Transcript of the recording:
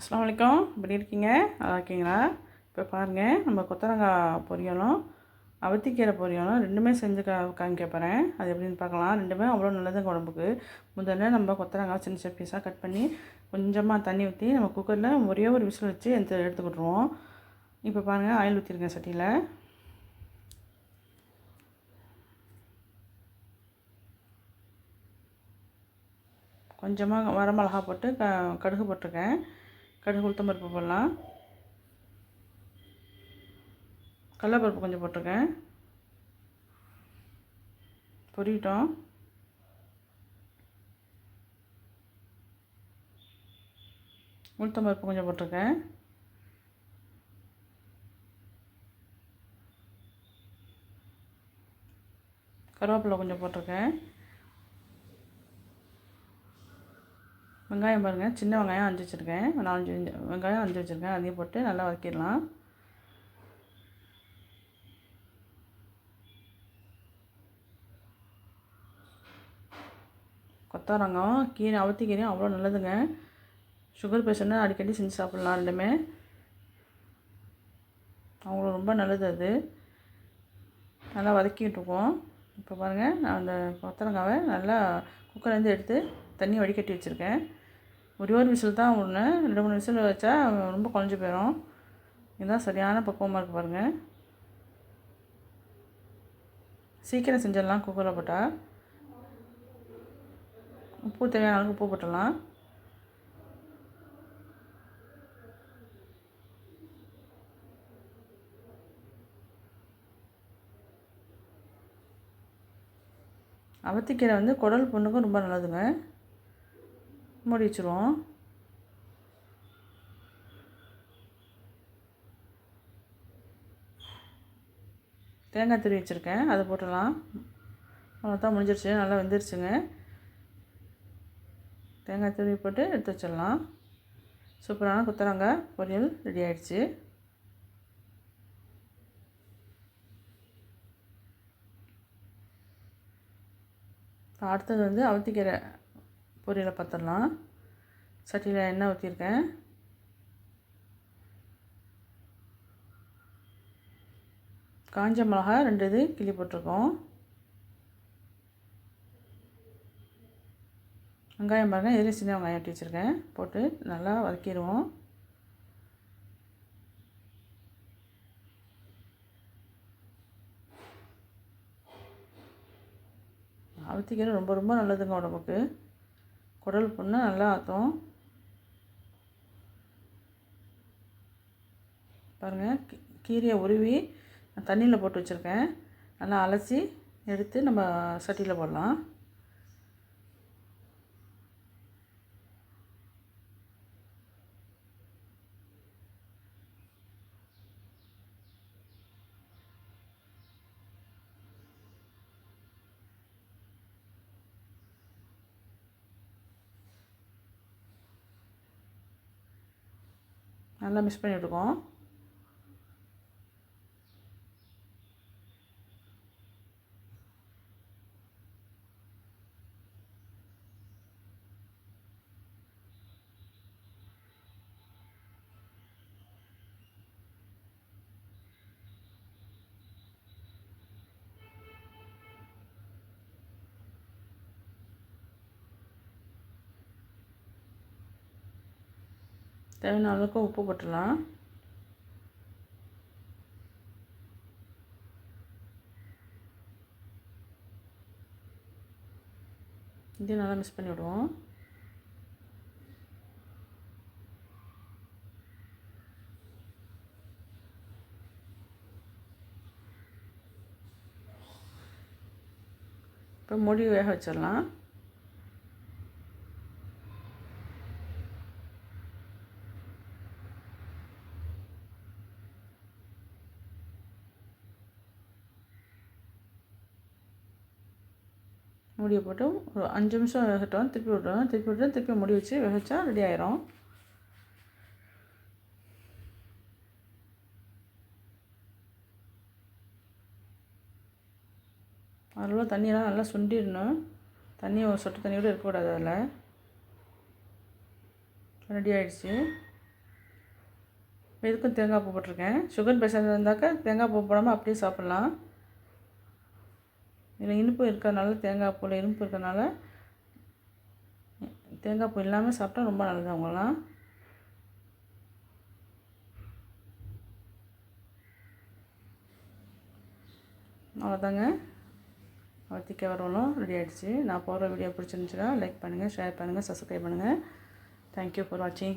அஸ்லாம் வலைக்கம் எப்படி இருக்கீங்க? நல்லா இருக்கீங்களா? இப்போ பாருங்கள் நம்ம கொத்தரங்காய் பொரியலும் அவத்திக்கீரை பொரியலும் ரெண்டுமே செஞ்சு கா காமிக்க அது எப்படின்னு பார்க்கலாம். ரெண்டுமே அவ்வளோ நல்லதுங்க உடம்புக்கு. முதல்ல நம்ம கொத்தரங்காய் சின்ன சின்ன பீஸாக கட் பண்ணி கொஞ்சமாக தண்ணி ஊற்றி நம்ம குக்கரில் ஒரே ஒரு விசில் வச்சு எடுத்து எடுத்துக்கிட்டுருவோம். இப்போ பாருங்கள் ஆயில் ஊற்றிருக்கேன் சட்டியில். கொஞ்சமாக வரமிளகா போட்டு க கடுகு போட்டிருக்கேன். கடுகு உளுத்தம்பருப்பு போடலாம். கடலப்பருப்பு கொஞ்சம் போட்டிருக்கேன். பொரியட்டும் உளுத்தம்பருப்பு கொஞ்சம் போட்டிருக்கேன். கருவேப்பிலை கொஞ்சம் போட்டிருக்கேன். வெங்காயம் பாருங்கள் சின்ன வெங்காயம் அஞ்சு வச்சுருக்கேன். நாலஞ்சு வெங்காயம் அஞ்சு வச்சுருக்கேன். அதையும் போட்டு நல்லா வதக்கிடலாம். கொத்தவரங்கம் கீரை அவத்தி கீரையும் அவ்வளோ நல்லதுங்க. சுகர் பேஷண்ட்டு அடிக்கடி செஞ்சு சாப்பிட்லாம் ரெண்டுமே. அவங்களுக்கு ரொம்ப நல்லது அது. நல்லா வதக்கிட்டுருக்கோம் இப்போ பாருங்கள் நான் அந்த கொத்தரங்காவை நல்லா குக்கர்லேருந்து எடுத்து தண்ணி வடிகட்டி வச்சுருக்கேன். ஒரே ஒரு விசில் தான் ஒன்று ரெண்டு மூணு விசில் வச்சா ரொம்ப குழஞ்சி போயிடும் இதுதான் சரியான பக்குவமாக இருக்குது பாருங்கள் சீக்கிரம் செஞ்சிடலாம் குக்கரில் போட்டால் உப்பு தேவையான அளவுக்கு உப்பு போட்டுடலாம். அவத்திக்கீரை வந்து குடல் புண்ணுக்கும் ரொம்ப நல்லதுங்க. மூடி வச்சுருவோம் தேங்காய் துருவி வச்சுருக்கேன். அதை போட்டுடலாம். அவ்வளோதான் முடிஞ்சிருச்சு. நல்லா வெந்துருச்சுங்க. தேங்காய் துருவி போட்டு எடுத்து வச்சிடலாம். சூப்பரான கொத்தரங்காய் பொரியல் ரெடி ஆகிடுச்சு அடுத்தது வந்து அவத்திக்கீரை. பொரியலை பார்த்துடலாம் சட்டியில் எண்ணெய் ஊற்றிருக்கேன் காஞ்ச மிளகா ரெண்டு இது கிள்ளி போட்டிருக்கோம். வெங்காயம் பாருங்கள் இதில் சின்ன வெங்காயம் வெட்டி வச்சுருக்கேன். போட்டு நல்லா வதக்கிடுவோம். அவத்திக்கீரை ரொம்ப ரொம்ப நல்லதுங்க உடம்புக்கு. குடல் புண்ணு நல்லா ஆற்றும் பாருங்கள் கீரையை உருவி தண்ணியில் போட்டு வச்சுருக்கேன். நல்லா அலசி எடுத்து நம்ம சட்டியில் போடலாம். நல்லா மிக்ஸ் பண்ணிவிட்டுருக்கோம். தேவையான அளவுக்கு உப்பு போட்டுடலாம். இதையும் நல்லா மிக்ஸ் பண்ணி விடுவோம். இப்போ மூடி வேக வச்சிடலாம். மூடியை போட்டு ஒரு அஞ்சு நிமிஷம் வேகட்டும். திருப்பி விட்றோம் திருப்பி விட்டு திருப்பி முடி வச்சு வேக வச்சா ரெடி ஆயிரும். அதில் தண்ணியெல்லாம் நல்லா சுண்டிடணும். தண்ணி ஒரு சொட்டு தண்ணியோடு இருக்கக்கூடாது அதில். ரெடி ஆகிடுச்சு இதுக்கும் தேங்காய் பூ போட்டிருக்கேன். சுகர் பேஷண்ட் இருந்தாக்கா தேங்காய் பூ போடாமல் அப்படியே சாப்பிட்லாம். இதில் இனிப்பு இருக்கிறதுனால தேங்காய் பூவில் இனிப்பு இருக்கிறதுனால தேங்காய் பூ இல்லாமல் சாப்பிட்டா ரொம்ப நல்லது அவங்களாம் அவ்வளோதாங்க அவத்திக்க வரவங்களும் ரெடி ஆகிடுச்சு நான் போகிற வீடியோ பிடிச்சிருந்துச்சுன்னா லைக் பண்ணுங்கள் ஷேர் பண்ணுங்கள் சப்ஸ்கிரைப் பண்ணுங்கள் தேங்க்யூ ஃபார் வாட்சிங்